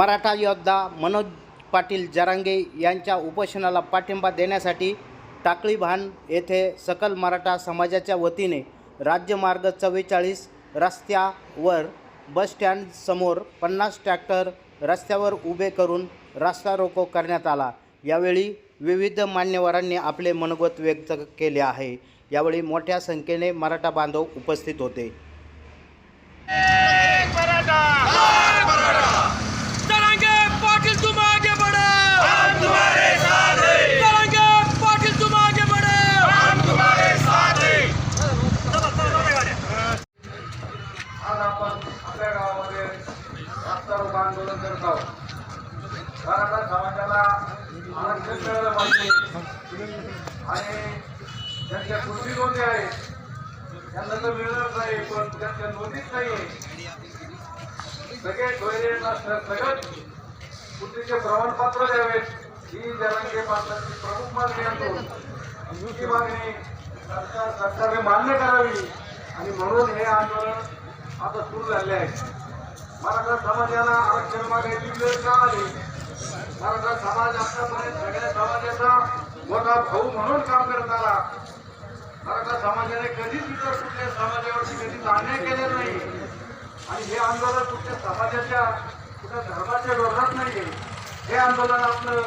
मराठा योद्धा मनोज पाटील जरांगे यांच्या उपोषणाला पाठिंबा देण्यासाठी टाकळी भान येथे सकल मराठा समाजाच्या वतीने राज्यमार्ग चव्वेचाळीस रस्त्यावर बसस्टँडसमोर पन्नास ट्रॅक्टर रस्त्यावर उभे करून रस्ता रोको करण्यात आला. यावेळी विविध मान्यवरांनी आपले मनोगत व्यक्त केले आहे. यावेळी मोठ्या संख्येने मराठा बांधव उपस्थित होते. आंदोलन करत आहोत. मराठा समाजाला आरक्षण मिळालं पाहिजे. आणि त्यांच्या कृषी नोंदी आहेत त्यांना तर मिळणार नाही पण त्यांच्या नोंदीच नाही सगळे ध्वजेला सगळं कृषीचे प्रमाणपत्र द्यावेत. ही जनांगे पात्राची प्रमुख मागणी असतो ही मागणी सरकार सरकारने मान्य करावी. आणि म्हणून हे आंदोलन आता सुरू झाले आहे. मराठा समाजाला आरक्षण मागायची वेळ का आली? मराठा समाज आतापर्यंत सगळ्या समाजाचा मोठा भाऊ म्हणून काम करत आला. मराठा समाजाने कधीच इतर कुठल्या समाजावरती कधीच अन्याय केले नाही. आणि हे आंदोलन कुठल्या समाजाच्या कुठल्या धर्माच्या विरोधात नाही हे आंदोलन आपलं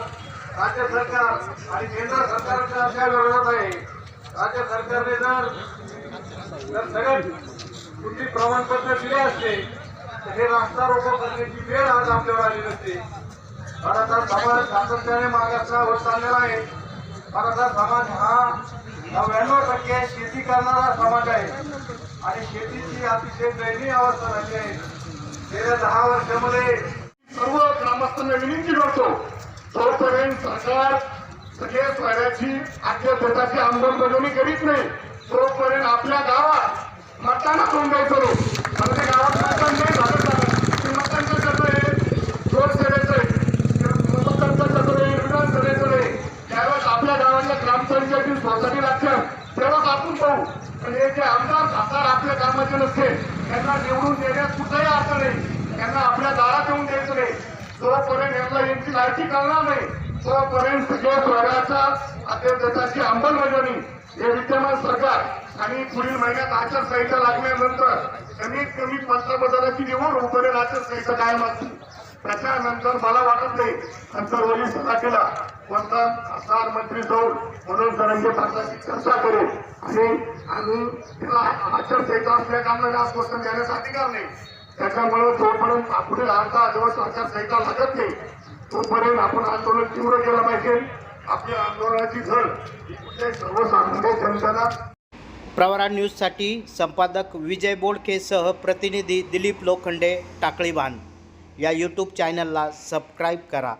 राज्य सरकार आणि केंद्र सरकारच्या विरोधात आहे. राज्य सरकारने जर सगळ्या कुठली प्रमाणपत्र दिले असते हे रास्ता रोको करण्याची वेळ आज आपल्यावर आली नसते मराठा समाज सातत्याने मागासला होत चाललेला आहे. मराठा समाज हा नव्याण्णव टक्के शेती करणारा समाज आहे. आणि शेतीची अतिशय दयनीय अवस्था झाली आहे. गेल्या दहा वर्षामध्ये सर्व ग्रामस्थांना विनंती करतो तोपर्यंत सरकार सगळ्या सोयऱ्याची आपल्या पोटाची अंमलबजावणी करीत नाही तोपर्यंत आपल्या गावात मतदानात होऊन द्यायचं नाही आता ते गावात मतदान नाही झालं तर ते मतदान कसं आहे लोकसभेचं आहे मतदान आहे विधानसभेचं आहे त्यावेळेस आपल्या ग्रामपंचायतीत ग्रामपंचायती सोसायटी लागतात तेव्हाच आपण पाहू. पण हे जे आमदार खासदार आपल्या कामाचे नसते त्यांना निवडून देण्यात कुठलाही अर्थ नाही. त्यांना आपल्या दारात येऊन द्यायचं नाही. जोपर्यंत यांना यांची लायकी करणार नाही तोपर्यंत सगळ्या स्वराच्या अध्यक्षाची अंमलबजावणी हे विद्यमान सरकार आणि पुढील महिन्यात आचारसंहिता लागल्यानंतर कमीत कमी पंतप्रधानाची निवड होईपर्यंत आचारसंहिता कायम असते. त्याच्यानंतर मला वाटत नाही नंतर अंतर्वली सभाटीला कोणता खासदार मंत्री जाऊन म्हणून धनंजय पाटलाची चर्चा करू आणि आम्ही त्याला आचारसंहिता असल्या कारणाने आश्वासन देण्याचा अधिकार नाही. त्याच्यामुळे जोपर्यंत पुढे अर्धा दिवस आचारसंहिता लागत नाही तोपर्यंत आपण आंदोलन तीव्र केलं पाहिजे. आपल्या आंदोलनाची झळ सर्वसामान्य जनतेला प्रवरा न्यूजसाठी संपादक विजय बोडकेसह प्रतिनिधी दिलीप लोखंडे टाकळीबान. या यूट्यूब चॅनलला सबस्क्राईब करा.